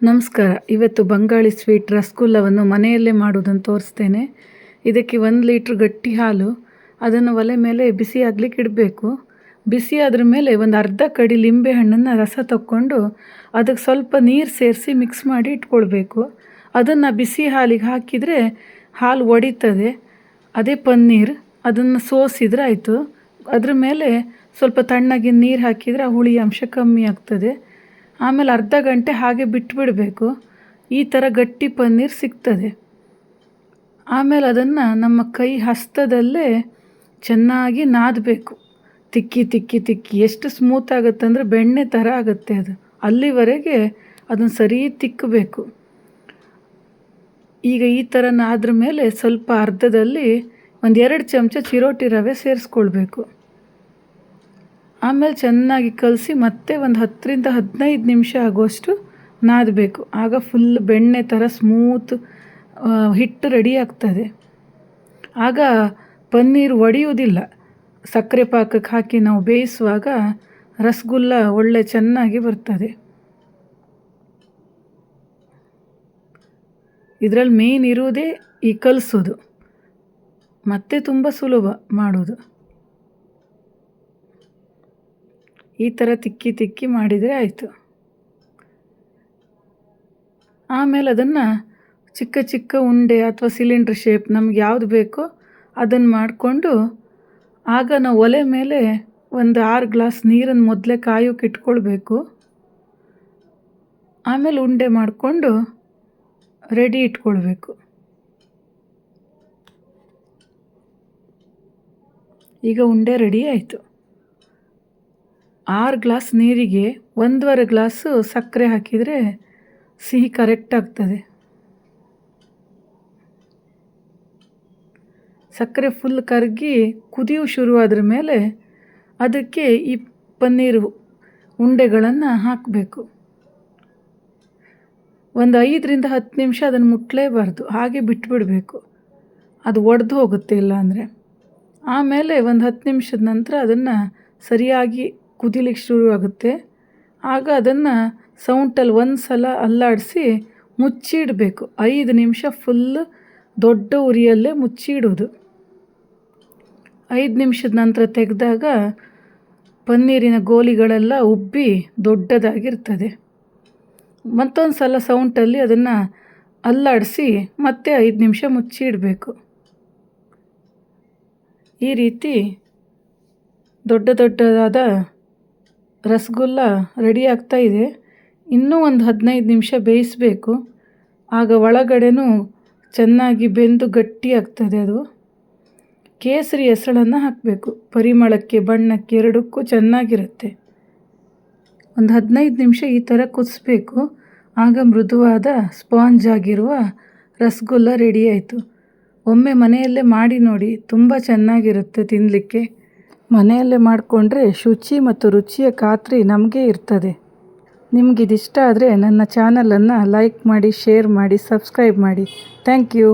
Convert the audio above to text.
ನಮಸ್ಕಾರ. ಇವತ್ತು ಬಂಗಾಳಿ ಸ್ವೀಟ್ ರಸಗುಲ್ಲವನ್ನು ಮನೆಯಲ್ಲೇ ಮಾಡುವುದನ್ನು ತೋರಿಸ್ತೇನೆ. ಇದಕ್ಕೆ ಒಂದು ಲೀಟ್ರ್ ಗಟ್ಟಿ ಹಾಲು, ಅದನ್ನು ಒಲೆ ಮೇಲೆ ಬಿಸಿ ಆಗ್ಲಿಕ್ಕೆ ಇಡಬೇಕು. ಬಿಸಿ ಆದ್ರ ಮೇಲೆ ಒಂದು ಅರ್ಧ ಕಡಿ ಲಿಂಬೆ ಹಣ್ಣನ್ನು ರಸ ತಕ್ಕೊಂಡು ಅದಕ್ಕೆ ಸ್ವಲ್ಪ ನೀರು ಸೇರಿಸಿ ಮಿಕ್ಸ್ ಮಾಡಿ ಇಟ್ಕೊಳ್ಬೇಕು. ಅದನ್ನು ಬಿಸಿ ಹಾಲಿಗೆ ಹಾಕಿದರೆ ಹಾಲು ಒಡಿತದೆ. ಅದೇ ಪನ್ನೀರ್, ಅದನ್ನು ಸೋಸಿದ್ರೆ ಆಯಿತು. ಅದ್ರ ಮೇಲೆ ಸ್ವಲ್ಪ ತಣ್ಣಗಿನ ನೀರು ಹಾಕಿದರೆ ಆ ಹುಳಿ ಅಂಶ ಕಮ್ಮಿ ಆಗ್ತದೆ. ಆಮೇಲೆ ಅರ್ಧ ಗಂಟೆ ಹಾಗೆ ಬಿಟ್ಬಿಡಬೇಕು. ಈ ಥರ ಗಟ್ಟಿ ಪನ್ನೀರ್ ಸಿಗ್ತದೆ. ಆಮೇಲೆ ಅದನ್ನು ನಮ್ಮ ಕೈ ಹಸ್ತದಲ್ಲೇ ಚೆನ್ನಾಗಿ ನಾದಬೇಕು. ತಿಕ್ಕಿ ತಿಕ್ಕಿ ತಿಕ್ಕಿ. ಎಷ್ಟು ಸ್ಮೂತ್ ಆಗುತ್ತೆ ಅಂದರೆ ಬೆಣ್ಣೆ ಥರ ಆಗುತ್ತೆ ಅದು. ಅಲ್ಲಿವರೆಗೆ ಅದನ್ನು ಸರಿ ತಿಕ್ಕಬೇಕು ಈಗ ಈ ಥರ ನಾದ್ರ ಮೇಲೆ ಸ್ವಲ್ಪ ಅರ್ಧದಲ್ಲಿ ಒಂದು ಎರಡು ಚಮಚ ಚಿರೋಟಿ ರವೆ ಸೇರಿಸ್ಕೊಳ್ಬೇಕು. ಆಮೇಲೆ ಚೆನ್ನಾಗಿ ಕಲಸಿ ಮತ್ತೆ ಒಂದು ಹತ್ತರಿಂದ ಹದಿನೈದು ನಿಮಿಷ ಆಗುವಷ್ಟು ನಾದಬೇಕು. ಆಗ ಫುಲ್ ಬೆಣ್ಣೆ ಥರ ಸ್ಮೂತ್ ಹಿಟ್ಟು ರೆಡಿ ಆಗ್ತದೆ. ಆಗ ಪನ್ನೀರ್ ಒಡೆಯುವುದಿಲ್ಲ. ಸಕ್ಕರೆ ಪಾಕಕ್ಕೆ ಹಾಕಿ ನಾವು ಬೇಯಿಸುವಾಗ ರಸಗುಲ್ಲ ಒಳ್ಳೆ ಚೆನ್ನಾಗಿ ಬರ್ತದೆ. ಇದರಲ್ಲಿ ಮೇನ್ ಇರುವುದೇ ಈ ಕಲಿಸೋದು ಮತ್ತೆ ತುಂಬ ಸುಲಭ ಮಾಡೋದು ಈ ಥರ ತಿಕ್ಕಿ ತಿಕ್ಕಿ ಮಾಡಿದರೆ ಆಯಿತು. ಆಮೇಲೆ ಅದನ್ನು ಚಿಕ್ಕ ಚಿಕ್ಕ ಉಂಡೆ ಅಥವಾ ಸಿಲಿಂಡ್ರ್ ಶೇಪ್ ನಮ್ಗೆ ಯಾವುದು ಬೇಕೋ ಅದನ್ನು ಮಾಡಿಕೊಂಡು ಆಗ ನಾವು ಒಲೆ ಮೇಲೆ ಒಂದು ಆರು ಗ್ಲಾಸ್ ನೀರನ್ನು ಮೊದಲೇ ಕಾಯೋಕೆ ಇಟ್ಕೊಳ್ಬೇಕು. ಆಮೇಲೆ ಉಂಡೆ ಮಾಡಿಕೊಂಡು ರೆಡಿ ಇಟ್ಕೊಳ್ಬೇಕು. ಈಗ ಉಂಡೆ ರೆಡಿ ಆಯಿತು. ಆರು ಗ್ಲಾಸ್ ನೀರಿಗೆ ಒಂದೂವರೆ ಗ್ಲಾಸು ಸಕ್ಕರೆ ಹಾಕಿದರೆ ಸಿಹಿ ಕರೆಕ್ಟ್ ಆಗ್ತದೆ. ಸಕ್ಕರೆ ಫುಲ್ ಕರಗಿ ಕುದಿಯು ಶುರುವಾದ್ರ ಮೇಲೆ ಅದಕ್ಕೆ ಈ ಪನ್ನೀರು ಉಂಡೆಗಳನ್ನು ಹಾಕಬೇಕು. ಒಂದು ಐದರಿಂದ ಹತ್ತು ನಿಮಿಷ ಅದನ್ನು ಮುಟ್ಟಲೇಬಾರ್ದು ಹಾಗೆ ಬಿಟ್ಬಿಡಬೇಕು. ಅದು ಒಡೆದು ಹೋಗುತ್ತೆ ಇಲ್ಲ ಅಂದರೆ ಆಮೇಲೆ ಒಂದು ಹತ್ತು ನಿಮಿಷದ ನಂತರ ಅದನ್ನು ಸರಿಯಾಗಿ ಕುದಿಲಿಕ್ಕೆ ಶುರುವಾಗುತ್ತೆ ಆಗ ಅದನ್ನು ಸೌಂಟಲ್ಲಿ ಒಂದು ಸಲ ಅಲ್ಲಾಡಿಸಿ ಮುಚ್ಚಿಡಬೇಕು. ಐದು ನಿಮಿಷ ಫುಲ್ ದೊಡ್ಡ ಉರಿಯಲ್ಲೇ ಮುಚ್ಚಿಡೋದು. ಐದು ನಿಮಿಷದ ನಂತರ ತೆಗೆದಾಗ ಪನ್ನೀರಿನ ಗೋಲಿಗಳೆಲ್ಲ ಉಬ್ಬಿ ದೊಡ್ಡದಾಗಿರ್ತದೆ. ಮತ್ತೊಂದು ಸಲ ಸೌಂಟಲ್ಲಿ ಅದನ್ನು ಅಲ್ಲಾಡಿಸಿ ಮತ್ತೆ ಐದು ನಿಮಿಷ ಮುಚ್ಚಿಡಬೇಕು. ಈ ರೀತಿ ದೊಡ್ಡ ದೊಡ್ಡದಾದ ರಸಗುಲ್ಲ ರೆಡಿ ಆಗ್ತಾ ಇದೆ. ಇನ್ನೂ ಒಂದು ಹದಿನೈದು ನಿಮಿಷ ಬೇಯಿಸಬೇಕು. ಆಗ ಒಳಗಡೆನೂ ಚೆನ್ನಾಗಿ ಬೆಂದು ಗಟ್ಟಿ ಆಗ್ತದೆ ಅದು. ಕೇಸರಿ ಹೆಸಳನ್ನು ಹಾಕಬೇಕು. ಪರಿಮಳಕ್ಕೆ, ಬಣ್ಣಕ್ಕೆ ಎರಡಕ್ಕೂ ಚೆನ್ನಾಗಿರುತ್ತೆ. ಒಂದು ಹದಿನೈದು ನಿಮಿಷ ಈ ಥರ ಕುದಿಸ್ಬೇಕು. ಆಗ ಮೃದುವಾದ ಸ್ಪಾಂಜ್ ಆಗಿರುವ ರಸಗುಲ್ಲ ರೆಡಿ ಆಯಿತು. ಒಮ್ಮೆ ಮನೆಯಲ್ಲೇ ಮಾಡಿ ನೋಡಿ. ತುಂಬ ಚೆನ್ನಾಗಿರುತ್ತೆ ತಿನ್ನಲಿಕ್ಕೆ ಮನೆಯಲ್ಲೇ ಮಾಡಿಕೊಂಡ್ರೆ ಶುಚಿ ಮತ್ತು ರುಚಿಯ ಖಾತ್ರಿ ನಮಗೆ ಇರ್ತದೆ. ನಿಮಗಿದಿಷ್ಟ ಆದರೆ ನನ್ನ ಚಾನಲನ್ನು ಲೈಕ್ ಮಾಡಿ, ಶೇರ್ ಮಾಡಿ, ಸಬ್ಸ್ಕ್ರೈಬ್ ಮಾಡಿ. Thank you.